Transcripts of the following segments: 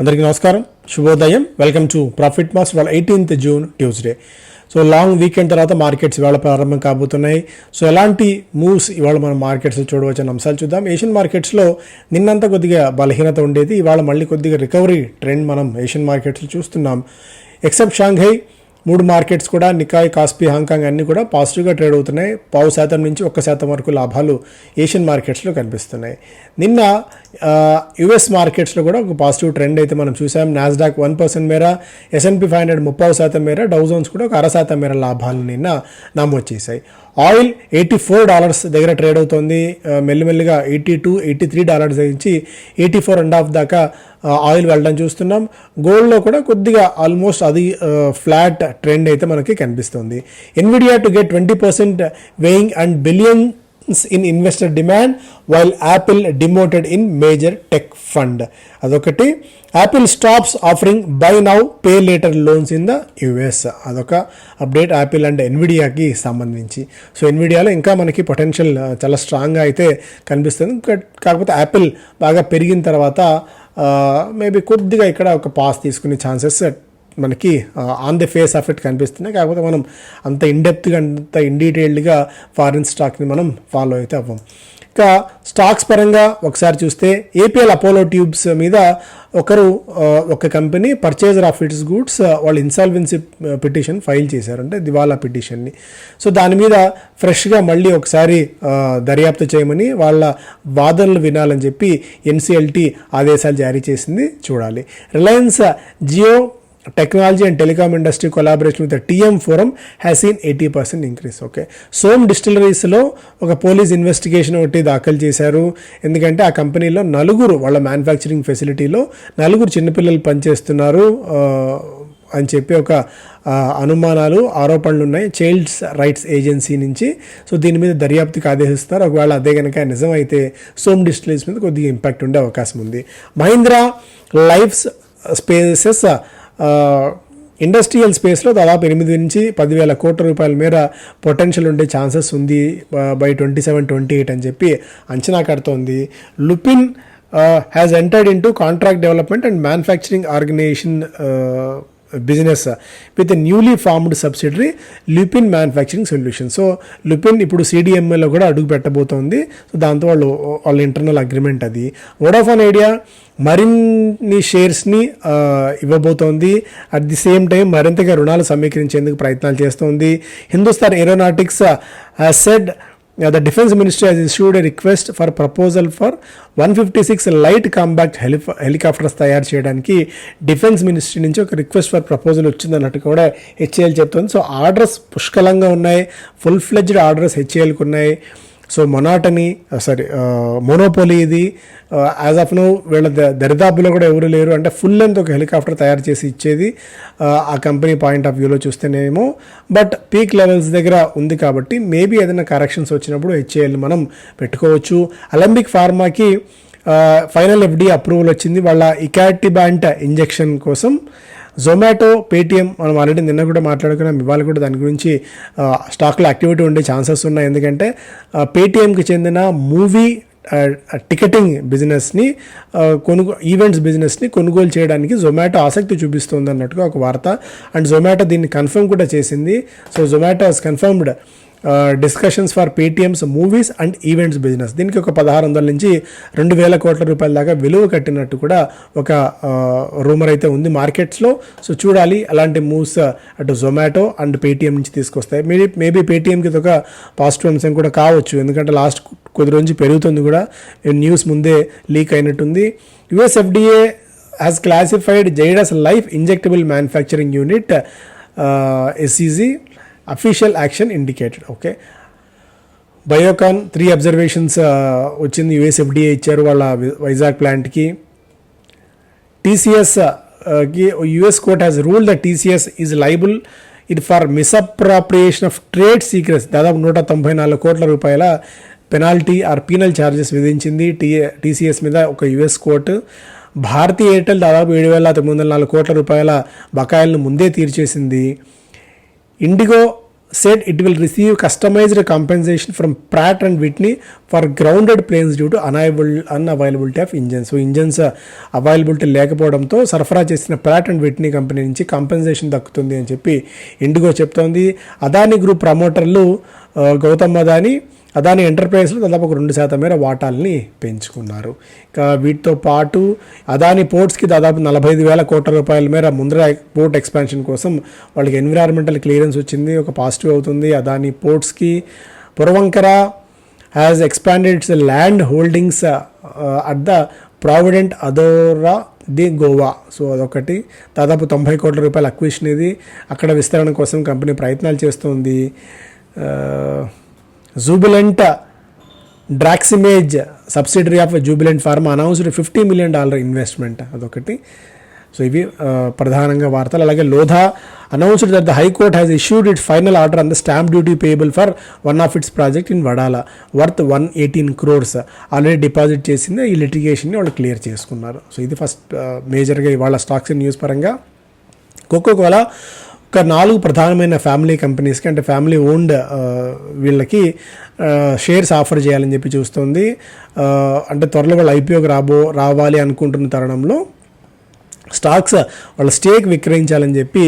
అందరికీ నమస్కారం. శుభోదయం. వెల్కమ్ టు ప్రాఫిట్ మాస్ వాళ్ళ eighteenth June Tuesday so long weekend తర్వాత మార్కెట్స్ ఇవాళ ప్రారంభం కాబోతున్నాయి. సో ఎలాంటి మూవ్స్ ఇవాళ మనం మార్కెట్స్లో చూడవచ్చు అనే అంశాలు చూద్దాం. ఏషియన్ మార్కెట్స్లో నిన్నంత కొద్దిగా బలహీనత ఉండేది. ఇవాళ మళ్ళీ కొద్దిగా రికవరీ ట్రెండ్ మనం ఏషియన్ మార్కెట్స్లో చూస్తున్నాం. ఎక్సెప్ట్ షాంఘై మూడు మార్కెట్స్ కూడా నికాయ్ కాస్పీ హాంకాంగ్ అన్నీ కూడా పాజిటివ్గా ట్రేడ్ అవుతున్నాయి. పావు శాతం నుంచి ఒక్క శాతం వరకు లాభాలు ఏషియన్ మార్కెట్స్లో కనిపిస్తున్నాయి. నిన్న యుఎస్ మార్కెట్స్లో కూడా ఒక పాజిటివ్ ట్రెండ్ అయితే మనం చూసాం. నాస్డాక్ వన్ పర్సెంట్ మేర ఎస్ఎన్పి ఫైవ్ హండ్రెడ్ ముప్పై శాతం మేర డౌజోన్స్ కూడా ఒక అర శాతం మేర లాభాలు నిన్న నమోదు చేశాయి. ఆయిల్ ఎయిటీ ఫోర్ డాలర్స్ దగ్గర ట్రేడ్ అవుతుంది. మెల్లిమెల్లిగా eighty two eighty three dollars నుంచి ఎయిటీ ఫోర్ అండ్ హాఫ్ దాకా ఆయిల్ వెళ్ళడం చూస్తున్నాం. గోల్డ్లో కూడా కొద్దిగా ఆల్మోస్ట్ అది ఫ్లాట్ ట్రెండ్ అయితే మనకి కనిపిస్తుంది. Nvidia to get twenty percent weighing and billion in investor demand while Apple demoted in major tech fund అదొకటి. Apple stops offering buy now pay later loans in the US అదొక update Apple and ఎన్విడియాకి సంబంధించి. So ఎన్విడియాలో ఇంకా మనకి potential uh, చాలా స్ట్రాంగ్గా అయితే కనిపిస్తుంది. కాకపోతే యాపిల్ బాగా పెరిగిన తర్వాత uh, మేబీ కొద్దిగా ఇక్కడ ఒక పాస్ తీసుకునే ఛాన్సెస్ మనకి on the face of it కనిపిస్తున్నాయి. కాకపోతే మనం అంత ఇన్డెప్త్గా అంత ఇన్ డీటెయిల్డ్గా ఫారిన్ స్టాక్ని మనం ఫాలో అయితే అవ్వం. ఇంకా స్టాక్స్ పరంగా ఒకసారి చూస్తే ఏపీఎల్ అపోలో ట్యూబ్స్ మీద ఒకరు ఒక company purchaser of its goods వాళ్ళు ఇన్సాల్వెన్సీ పిటిషన్ ఫైల్ చేశారు. అంటే దివాలా పిటిషన్ని సో దాని మీద ఫ్రెష్గా మళ్ళీ ఒకసారి దర్యాప్తు చేయమని వాళ్ళ వాదనలు వినాలని చెప్పి ఎన్సిఎల్టీ ఆదేశాలు జారీ చేసింది చూడాలి. Reliance Jio technology and telecom industry collaboration with TM Forum has seen eighty percent increase okay Som డిస్టిలరీస్లో ఒక పోలీస్ ఇన్వెస్టిగేషన్ ఒకటి దాఖలు చేశారు. ఎందుకంటే ఆ కంపెనీలో నలుగురు వాళ్ళ మ్యానుఫ్యాక్చరింగ్ ఫెసిలిటీలో నలుగురు చిన్నపిల్లలు పనిచేస్తున్నారు. అని చెప్పి ఒక అనుమానాలు ఆరోపణలు ఉన్నాయి. చైల్డ్స్ రైట్స్ ఏజెన్సీ నుంచి. సో దీని మీద దర్యాప్తుకి ఆదేశిస్తారు. ఒకవేళ అదే కనుక నిజమైతే సోమ్ డిస్టిలరీస్ మీద కొద్దిగా ఇంపాక్ట్ ఉండే అవకాశం ఉంది. మహీంద్రా లైఫ్స్ స్పేసెస్ ఇండస్ట్రియల్ స్పేస్లో దాదాపు ఎనిమిది నుంచి పదివేల కోట్ల రూపాయల మేర పొటెన్షియల్ ఉండే ఛాన్సెస్ ఉంది by twenty seven twenty eight అని చెప్పి అంచనా కడుతోంది. Lupin has entered into contract development and manufacturing organisation business with newly formed subsidiary Lupin manufacturing solution so Lupin ఇప్పుడు సిడిఎంఏలో కూడా అడుగు పెట్టబోతోంది. సో దాంతో వాళ్ళు వాళ్ళ ఇంటర్నల్ అగ్రిమెంట్ అది. వోడాఫోన్ ఐడియా మరిన్ని షేర్స్ని ఇవ్వబోతోంది. అట్ ది సేమ్ టైం మరింతగా రుణాలు సమీకరించేందుకు ప్రయత్నాలు చేస్తోంది. Hindustan Aeronautics said the defence Ministry has issued a request for proposal for one fifty six light combat heli helicopters తయారు చేయడానికి డిఫెన్స్ మినిస్ట్రీ నుంచి ఒక రిక్వెస్ట్ ఫర్ ప్రపోజల్ వచ్చిందన్నట్టు కూడా హెచ్ఏఎల్ చెప్తుంది. సో ఆర్డర్స్ పుష్కలంగా ఉన్నాయి. ఫుల్ ఫ్లెడ్జ్డ్ ఆర్డర్స్ హెచ్ఏఎల్కి ఉన్నాయి. సో మొనాటని సారీ మోనోపోలీ ఇది యాజ్ ఆఫ్ నో వీళ్ళ ద- దరిదాపులో కూడా ఎవరు లేరు. అంటే ఫుల్ లెంత్ ఒక హెలికాప్టర్ తయారు చేసి ఇచ్చేది ఆ, ఆ కంపెనీ పాయింట్ ఆఫ్ వ్యూలో చూస్తేనేమో. బట్ పీక్ లెవెల్స్ దగ్గర ఉంది కాబట్టి మేబీ ఏదైనా కరెక్షన్స్ వచ్చినప్పుడు హెచ్ఏఎల్ మనం పెట్టుకోవచ్చు. అలంబిక్ ఫార్మాకి ఫైనల్ ఎఫ్డి అప్రూవల్ వచ్చింది. వాళ్ళ ఇకాటిబాంట్ ఇంజెక్షన్ కోసం జొమాటో పేటిఎం మనం ఆల్రెడీ నిన్న కూడా మాట్లాడుకున్నాం. ఇవాళ కూడా దాని గురించి స్టాక్లో యాక్టివిటీ ఉండే ఛాన్సెస్ ఉన్నాయి. ఎందుకంటే పేటిఎంకి చెందిన మూవీ టికెటింగ్ బిజినెస్ని కొనుగో ఈవెంట్స్ బిజినెస్ని కొనుగోలు చేయడానికి జొమాటో ఆసక్తి చూపిస్తుంది అన్నట్టుగా ఒక వార్త. అండ్ జొమాటో దీన్ని కన్ఫర్మ్ కూడా చేసింది. So Zomato has confirmed discussions for Paytm's movies and events business దీనికి ఒక పదహారు వందల నుంచి రెండు వేల కోట్ల రూపాయల దాకా విలువ కట్టినట్టు కూడా ఒక రూమర్ అయితే ఉంది మార్కెట్స్లో సో చూడాలి అలాంటి మూవ్స్ అటు జొమాటో అండ్ పేటిఎం నుంచి తీసుకొస్తాయి. మేబీ మేబీ పేటిఎంకి ఇది ఒక పాజిటివ్ అంశం కూడా కావచ్చు. ఎందుకంటే లాస్ట్ కొద్ది రోజు పెరుగుతుంది కూడా. న్యూస్ ముందే లీక్ అయినట్టుంది. USFDA has classified Zydus life injectable manufacturing unit SEZ official action indicated okay Biocon three observations వచ్చింది యుఎస్ ఎఫ్డిఏ ఇచ్చారు వాళ్ళ వైజాగ్ ప్లాంట్కి టీసీఎస్కి US court has rule the TCS is liable it for misappropriation of trade secrets దాదాపు నూట తొంభై నాలుగు కోట్ల రూపాయల పెనాల్టీ ఆర్ పీనల్ ఛార్జెస్ విధించింది టీ టీసీఎస్ మీద ఒక యుఎస్ కోర్టు భారతీ ఎయిర్టెల్ దాదాపు ఏడు వేల తొమ్మిది వందల నాలుగు కోట్ల రూపాయల బకాయిలను ముందే తీర్చేసింది. IndiGo said it will receive customized compensation from Pratt and Whitney for grounded planes due to unavailable unavailability of engines. So engines availability లేకపోవడంతో సరఫరా చేసిన ప్రాట్ అండ్ విట్నీ కంపెనీ నుంచి కాంపెన్సేషన్ దక్కుతుంది అని చెప్పి ఇండిగో చెప్తోంది అదాని గ్రూప్ ప్రమోటర్లు ఆ, గౌతమ్ అదాని అదాని ఎంటర్ప్రైజ్లో దాదాపు ఒక రెండు శాతం మేర వాటాల్ని పెంచుకున్నారు. ఇక వీటితో పాటు అదాని పోర్ట్స్కి దాదాపు నలభై ఐదు వేల కోట్ల రూపాయల మేర ముందర పోర్ట్ ఎక్స్పాన్షన్ కోసం వాళ్ళకి ఎన్విరాన్మెంటల్ క్లియరెన్స్ వచ్చింది. ఒక పాజిటివ్ అవుతుంది. Adani పోర్ట్స్కి Puravankara has expanded its land holdings at the Provident Adora the Goa so అదొకటి. దాదాపు తొంభై కోట్ల రూపాయల అక్విషన్ ఇది. అక్కడ విస్తరణ కోసం కంపెనీ ప్రయత్నాలు చేస్తుంది. Uh, Jubilant Draximage subsidiary of Jubilant Pharma announced fifty million dollar investment అదొకటి. సో ఇవి ప్రధానంగా వార్తలు. అలాగే Lodha announced that the high court has issued it final order on the stamp duty payable for one of its project in Wadala worth one eighteen crores already deposit చేసింది ఈ లిటిగేషన్ని వాళ్ళు clear చేసుకున్నారు. So ఇది first మేజర్గా ఇవాళ stocks news పరంగా. Coca Cola ఒక నాలుగు ప్రధానమైన ఫ్యామిలీ కంపెనీస్కి అంటే ఫ్యామిలీ ఓన్డ్ వీళ్ళకి షేర్స్ ఆఫర్ చేయాలని చెప్పి చూస్తుంది. అంటే త్వరలో వాళ్ళు ఐపీఓకి రాబో రావాలి అనుకుంటున్న తరుణంలో స్టాక్స్ వాళ్ళ స్టేక్ విక్రయించాలని చెప్పి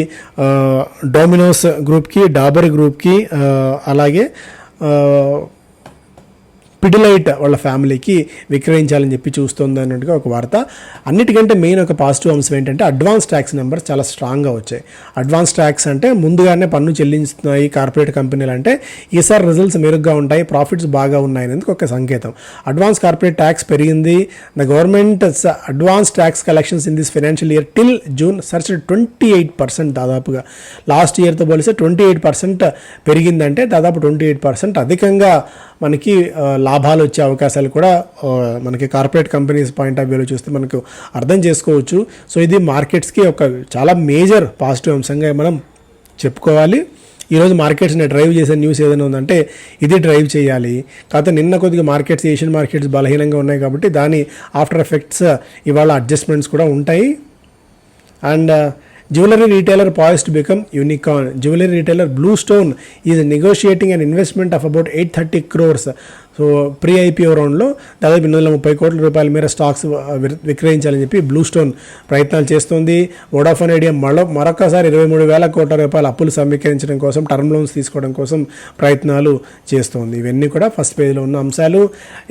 డొమినోస్ గ్రూప్కి డాబర్ గ్రూప్కి అలాగే పిడిలైట్ వాళ్ళ ఫ్యామిలీకి విక్రయించాలని చెప్పి చూస్తుంది అన్నట్టుగా ఒక వార్త. అన్నిటికంటే మెయిన్ ఒక పాజిటివ్ అంశం ఏంటంటే అడ్వాన్స్ ట్యాక్స్ నెంబర్స్ చాలా స్ట్రాంగ్గా వచ్చాయి. అడ్వాన్స్ ట్యాక్స్ అంటే ముందుగానే పన్ను చెల్లించుతున్నాయి కార్పొరేట్ కంపెనీలు అంటే ఈసారి రిజల్ట్స్ మెరుగ్గా ఉంటాయి ప్రాఫిట్స్ బాగా ఉన్నాయి అనేది ఒక సంకేతం. అడ్వాన్స్ కార్పొరేట్ ట్యాక్స్ పెరిగింది. The government advance tax collections in this financial year till June surge twenty eight percent దాదాపుగా. లాస్ట్ ఇయర్తో పోలిస్తే ట్వంటీ ఎయిట్ పర్సెంట్ పెరిగిందంటే దాదాపు ట్వంటీ ఎయిట్ పర్సెంట్. అధికంగా మనకి ఆ, లాభాలు వచ్చే అవకాశాలు కూడా మనకి కార్పొరేట్ కంపెనీస్ పాయింట్ ఆఫ్ వ్యూలో చూస్తే మనకు అర్థం చేసుకోవచ్చు. సో ఇది మార్కెట్స్కి ఒక చాలా మేజర్ పాజిటివ్ అంశంగా మనం చెప్పుకోవాలి. ఈరోజు మార్కెట్స్ని డ్రైవ్ చేసే న్యూస్ ఏదైనా ఉందంటే ఇది డ్రైవ్ చేయాలి. కాకపోతే నిన్న కొద్దిగా మార్కెట్స్ ఏషియన్ మార్కెట్స్ బలహీనంగా ఉన్నాయి కాబట్టి దాని ఆఫ్టర్ ఎఫెక్ట్స్ ఇవాళ అడ్జస్ట్మెంట్స్ కూడా ఉంటాయి. And jewellery retailer poised to become unicorn jewellery retailer BlueStone is negotiating and investment of about eight thirty crores so pre IPO రౌండ్లో దాదాపు ఎనిమిది వందల ముప్పై కోట్ల రూపాయల మేర స్టాక్స్ విక్రయించాలని చెప్పి బ్లూ స్టోన్ ప్రయత్నాలు చేస్తుంది. వోడాఫోన్ ఐడియా మరో మరొకసారి ఇరవై మూడు వేల కోట్ల రూపాయల అప్పులు సమీకరించడం కోసం టర్మ్ లోన్స్ తీసుకోవడం కోసం ప్రయత్నాలు చేస్తోంది. ఇవన్నీ కూడా ఫస్ట్ పేజ్లో ఉన్న అంశాలు.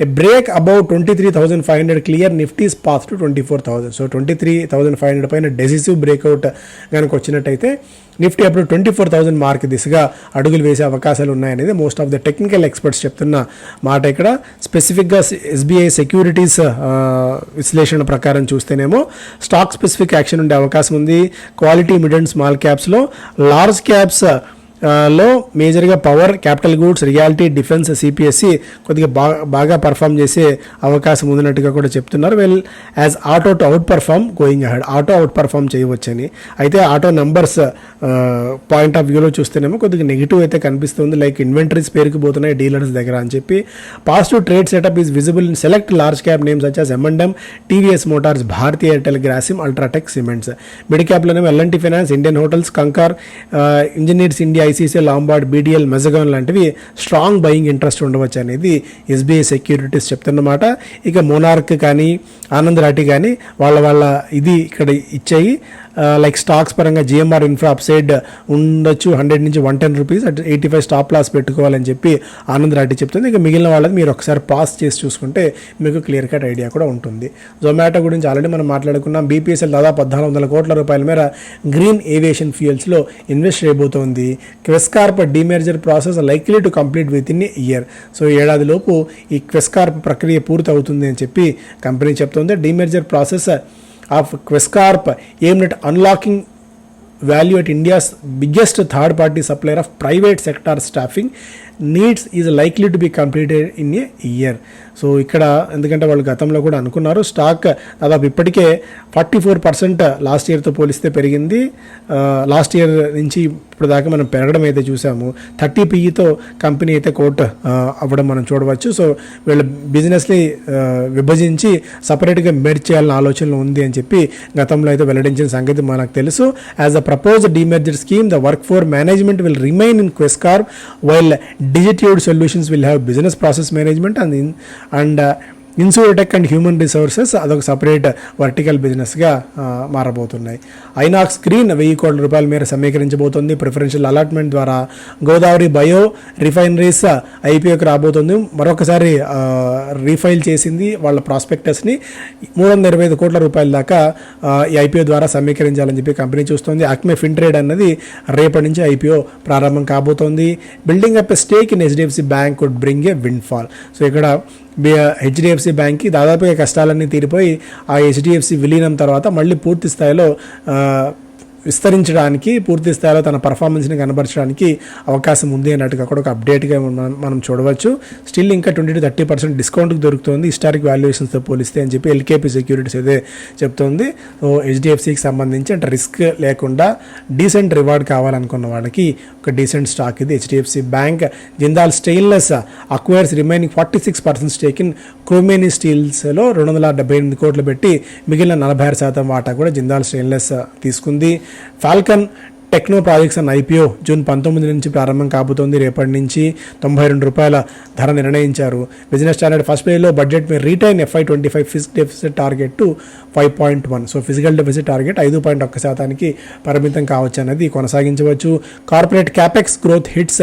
A break about twenty three thousand five hundred clear Nifty's pass to twenty four thousand so twenty three thousand five hundred పైన డెసిసివ్ బ్రేక్అవుట్ కనుక వచ్చినట్టయితే నిఫ్టీ అప్పుడు ట్వంటీ ఫోర్ థౌసండ్ మార్క్ దిశగా అడుగులు వేసే అవకాశాలు ఉన్నాయనేది most of the technical experts చెప్తున్న మాట ఇక్కడ. స్పెసిఫిక్గా ఎస్బీఐ సెక్యూరిటీస్ విశ్లేషణ ప్రకారం చూస్తేనేమో స్టాక్ స్పెసిఫిక్ యాక్షన్ ఉండే అవకాశం ఉంది. క్వాలిటీ మిడ్ అండ్ స్మాల్ క్యాప్స్లో లార్జ్ క్యాప్స్ లో మేజర్గా power capital goods realty defence CPSE కొద్దిగా బాగా బాగా పర్ఫామ్ చేసే అవకాశం ఉందినట్టుగా కూడా చెప్తున్నారు. Well as auto to outperform going ahead. Auto outperform చేయవచ్చని. అయితే ఆటో నంబర్స్ పాయింట్ ఆఫ్ వ్యూలో చూస్తేనేమో కొద్దిగా నెగిటివ్ అయితే కనిపిస్తుంది. లైక్ ఇన్వెంటరీస్ పేరుకుపోతున్నాయి డీలర్స్ దగ్గర అని చెప్పి. Positive trade setup is visible in select large cap names వచ్చాస్ ఎంఎండమ్ M&M, TVS Motors Bharti Airtel Grasim UltraTech Cements. Mid క్యాప్లోనేమో LNT Finance Indian Hotels Concor Engineers India ICICI Lombard BDL Mazagon లాంటివి strong buying interest ఉండవచ్చు అనేది SBI securities చెప్తున్నమాట. ఇక monarch కానీ ఆనంద్ రాటి కానీ వాళ్ళ వాళ్ళ ఇది ఇక్కడ ఇచ్చాయి. Uh, లైక్ స్టాక్స్ పరంగా జిఎంఆర్ ఇన్ఫ్రా అప్సైడ్ ఉండొచ్చు హండ్రెడ్ నుంచి one ten rupees at eighty five stop loss పెట్టుకోవాలని చెప్పి ఆనంద్ రాటి చెప్తుంది. ఇక మిగిలిన వాళ్ళది మీరు ఒకసారి పాస్ చేసి చూసుకుంటే మీకు క్లియర్ కట్ ఐడియా కూడా ఉంటుంది. జొమాటో గురించి ఆల్రెడీ మనం మాట్లాడుకున్నాం. బీపీఎస్ఎల్ దాదాపు పద్నాలుగు వందల కోట్ల రూపాయల మేర గ్రీన్ ఏవియేషన్ ఫ్యూయల్స్లో ఇన్వెస్ట్ చేయబోతోంది. Quess Corp demerger process likely to complete within year so ఏడాది లోపు ఈ క్వెస్కార్ప్ ప్రక్రియ పూర్తి అవుతుంది అని చెప్పి కంపెనీ చెప్తోంది. Demerger process of Questcarp aimed at unlocking value at India's biggest third party supplier of private sector staffing needs is likely to be completed in a year so ఇక్కడ ఎందుకంటే వాళ్ళు గతంలో కూడా అనుకున్నారు స్టాక్ దాదాపు ఇప్పటికే ఫార్టీ ఫోర్ పర్సెంట్ లాస్ట్ ఇయర్తో పోలిస్తే పెరిగింది లాస్ట్ ఇయర్ నుంచి ఇప్పుడు దాకా మనం పెరగడం అయితే చూసాము థర్టీ పీఈతో కంపెనీ అయితే కోట్ అవ్వడం మనం చూడవచ్చు సో వీళ్ళ బిజినెస్ని విభజించి సపరేట్గా మెర్జ్ చేయాలని ఆలోచనలో ఉంది అని చెప్పి గతంలో అయితే వెల్లడించిన సంగతి మనకు తెలుసు as a propose demerger scheme the workforce management will remain in Quess Corp while Digitude solutions will have business process management and in, and uh, insurtech and human resources అదొక సపరేట్ వర్టికల్ బిజినెస్గా మారబోతున్నాయి. INOX screen వెయ్యి కోట్ల రూపాయల మేర సమీకరించబోతోంది. Preferential allotment ద్వారా Godavari bio refineries ఐపీఓకి రాబోతుంది. మరొకసారి రీఫైల్ చేసింది వాళ్ళ ప్రాస్పెక్టస్ని మూడు వందల ఇరవై ఐదు కోట్ల రూపాయల దాకా ఈ ఐపీఓ ద్వారా సమీకరించాలని చెప్పి కంపెనీ చూస్తోంది. అక్మే ఫిన్ ట్రేడ్ అన్నది రేపటి నుంచి ఐపీఓ ప్రారంభం కాబోతోంది. Building up stake in HDFC Bank would bring a windfall so ఇక్కడ హెచ్డిఎఫ్సి బ్యాంక్కి దాదాపుగా కష్టాలన్నీ తీరిపోయి ఆ హెచ్డిఎఫ్సి విలీనం తర్వాత మళ్ళీ పూర్తి స్థాయిలో విస్తరించడానికి పూర్తి స్థాయిలో తన పర్ఫార్మెన్స్ని కనబరచడానికి అవకాశం ఉంది అన్నట్టుగా కూడా ఒక అప్డేట్గా మనం చూడవచ్చు. స్టిల్ ఇంకా ట్వంటీ టు థర్టీ పర్సెంట్ డిస్కౌంట్కి దొరుకుతుంది. హిస్టారిక్ వాల్యుయేషన్స్తో పోలిస్తే అని చెప్పి ఎల్కేపీ సెక్యూరిటీస్ అయితే చెప్తుంది. హెచ్డిఎఫ్సికి సంబంధించి అంటే రిస్క్ లేకుండా డీసెంట్ రివార్డ్ కావాలనుకున్న వాళ్ళకి ఒక డీసెంట్ స్టాక్ ఇది. HDFC Bank Jindal Stainless acquires remaining forty six percent stake in Chromeni స్టీల్స్లో రెండు వందల డెబ్బై ఎనిమిది కోట్లు పెట్టి మిగిలిన నలభై ఆరు శాతం వాటా కూడా జిందాల్ స్టెయిన్లెస్ తీసుకుంది. ఫాల్కన్ టెక్నో ప్రాజెక్ట్స్ అన్న ఐపీఓ జూన్ పంతొమ్మిది నుంచి ప్రారంభం కాబోతోంది. రేపటి నుంచి తొంభై రెండు రూపాయల ధర నిర్ణయించారు. బిజినెస్ స్టాండర్డ్ ఫస్ట్ పేలో budget may retain FY twenty five fiscal deficit target to five point one so physical deficit target ఐదు పాయింట్ ఒక్క శాతానికి పరిమితం కావచ్చు అనేది కొనసాగించవచ్చు. Corporate capex growth hits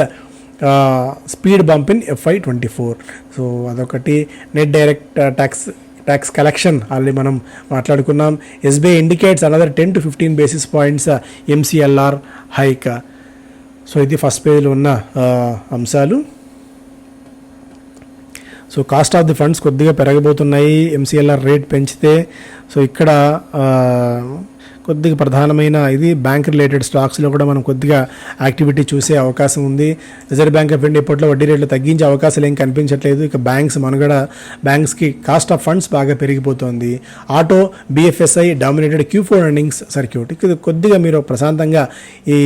speed bump in FY twenty four so అదొకటి. Net direct tax tax collection already మనం మాట్లాడుకున్నాం. SBI indicates another ten to fifteen basis points MCLR hike so ఇది ఫస్ట్ పేజ్లో ఉన్న అంశాలు. So cost of the funds కొద్దిగా పెరగబోతున్నాయి. MCLR rate పెంచితే. సో ఇక్కడ కొద్దిగా ప్రధానమైన ఇది బ్యాంక్ రిలేటెడ్ స్టాక్స్లో కూడా మనం కొద్దిగా యాక్టివిటీ చూసే అవకాశం ఉంది. రిజర్వ్ బ్యాంక్ ఆఫ్ ఇండియా ఇప్పట్లో వడ్డీ రేట్లు తగ్గించే అవకాశాలు ఏం కనిపించట్లేదు. ఇక బ్యాంక్స్ మనుగడ బ్యాంక్స్కి కాస్ట్ ఆఫ్ ఫండ్స్ బాగా పెరిగిపోతుంది. Auto BFSI dominated Q four earnings circuit ఇది కొద్దిగా మీరు ప్రశాంతంగా ఈ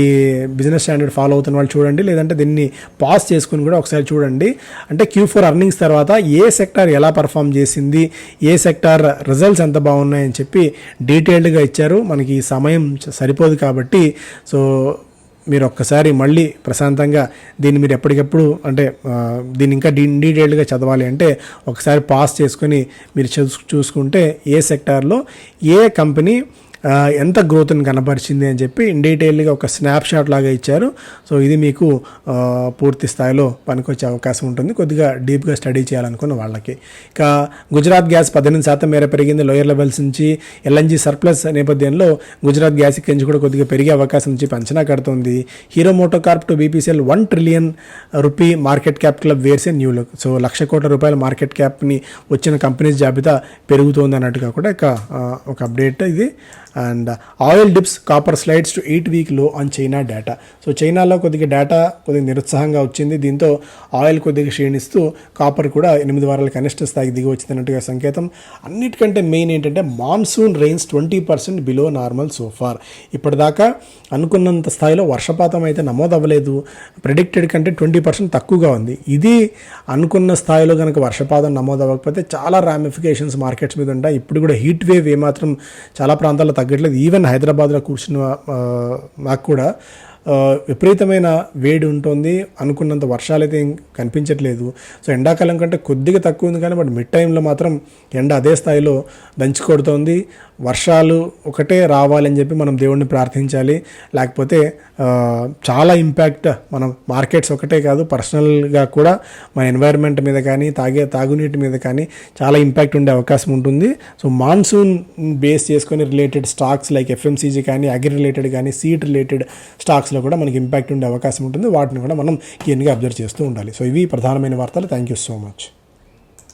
బిజినెస్ స్టాండర్డ్ ఫాలో అవుతున్న వాళ్ళు చూడండి. లేదంటే దీన్ని పాస్ చేసుకుని కూడా ఒకసారి చూడండి. అంటే క్యూ ఫోర్ అర్నింగ్స్ తర్వాత ఏ సెక్టార్ ఎలా పర్ఫామ్ చేసింది? ఏ సెక్టార్ రిజల్ట్స్ ఎంత బాగున్నాయని చెప్పి డీటెయిల్డ్గా ఇచ్చారు. మనకి ఈ సమయం సరిపోదు కాబట్టి సో మీరు ఒక్కసారి మళ్ళీ ప్రశాంతంగా దీన్ని మీరు ఎప్పటికప్పుడు అంటే దీన్ని ఇంకా డీ డీటెయిల్డ్గా చదవాలి అంటే ఒకసారి పాస్ చేసుకొని మీరు చూసుకుంటే ఏ సెక్టార్లో ఏ కంపెనీ ఎంత గ్రోత్ని కనపరిచింది అని చెప్పి ఇన్ డీటెయిల్గా ఒక స్నాప్ షాట్ లాగా ఇచ్చారు. సో ఇది మీకు పూర్తి స్థాయిలో పనికొచ్చే అవకాశం ఉంటుంది. కొద్దిగా డీప్గా స్టడీ చేయాలనుకున్న వాళ్ళకి. ఇక గుజరాత్ గ్యాస్ పద్దెనిమిది శాతం మేర పెరిగింది లోయర్ లెవెల్స్ నుంచి ఎల్ఎన్జీ సర్ప్లస్ నేపథ్యంలో గుజరాత్ గ్యాస్ కించి కూడా కొద్దిగా పెరిగే అవకాశం నుంచి అంచనా కడుతుంది. Hero MotoCorp to BPCL one trillion rupee market cap club వేర్సే new look so lakh కోట్ల రూపాయల మార్కెట్ క్యాప్ని వచ్చిన కంపెనీస్ జాబితా పెరుగుతోంది అన్నట్టుగా కూడా ఒక అప్డేట్ ఇది. And oil dips copper slides to eight వీక్లో ఆన్ చైనా డేటా సో చైనాలో కొద్దిగా డేటా కొద్దిగా నిరుత్సాహంగా వచ్చింది. దీంతో ఆయిల్ కొద్దిగా క్షీణిస్తూ కాపర్ కూడా ఎనిమిది వారాల కనిష్ట స్థాయికి దిగి వచ్చిందన్నట్టుగా సంకేతం. అన్నిటికంటే మెయిన్ ఏంటంటే monsoon rains twenty percent below normal so far ఇప్పటిదాకా అనుకున్నంత స్థాయిలో వర్షపాతం అయితే నమోదు అవ్వలేదు ప్రిడిక్టెడ్ కంటే ట్వంటీ పర్సెంట్ తక్కువగా ఉంది. ఇది అనుకున్న స్థాయిలో కనుక వర్షపాతం నమోదు అవ్వకపోతే చాలా రామిఫికేషన్స్ మార్కెట్స్ మీద ఉంటాయి. ఇప్పుడు కూడా హీట్ వేవ్ ఏమాత్రం చాలా ప్రాంతాల్లో తగ్గట్లేదు. ఈవెన్ హైదరాబాద్లో కూర్చున్న ఆ, నాకు కూడా విపరీతమైన వేడి ఉంటుంది. అనుకున్నంత వర్షాలు అయితే కనిపించట్లేదు. సో ఎండాకాలం కంటే కొద్దిగా తక్కువ ఉంది కానీ బట్ మిడ్ టైంలో మాత్రం ఎండ అదే స్థాయిలో దంచి కొడుతోంది. వర్షాలు ఒకటే రావాలని చెప్పి మనం దేవుణ్ణి ప్రార్థించాలి. లేకపోతే చాలా ఇంపాక్ట్ మనం మార్కెట్స్ ఒకటే కాదు పర్సనల్గా కూడా మన ఎన్వైర్న్మెంట్ మీద కానీ తాగే తాగునీటి మీద కానీ చాలా ఇంపాక్ట్ ఉండే అవకాశం ఉంటుంది. సో మాన్సూన్ బేస్ చేసుకొని రిలేటెడ్ స్టాక్స్ లైక్ ఎఫ్ఎంసీజీ కానీ అగ్రి రిలేటెడ్ కానీ సీడ్ రిలేటెడ్ స్టాక్స్ స్టాక్స్లో కూడా మనకి ఇంపాక్ట్ ఉండే అవకాశం ఉంటుంది. వాటిని కూడా మనం కీన్గా అబ్జర్వ్ చేస్తూ ఉండాలి. సో ఇవి ప్రధానమైన వార్తలు. Thank you so much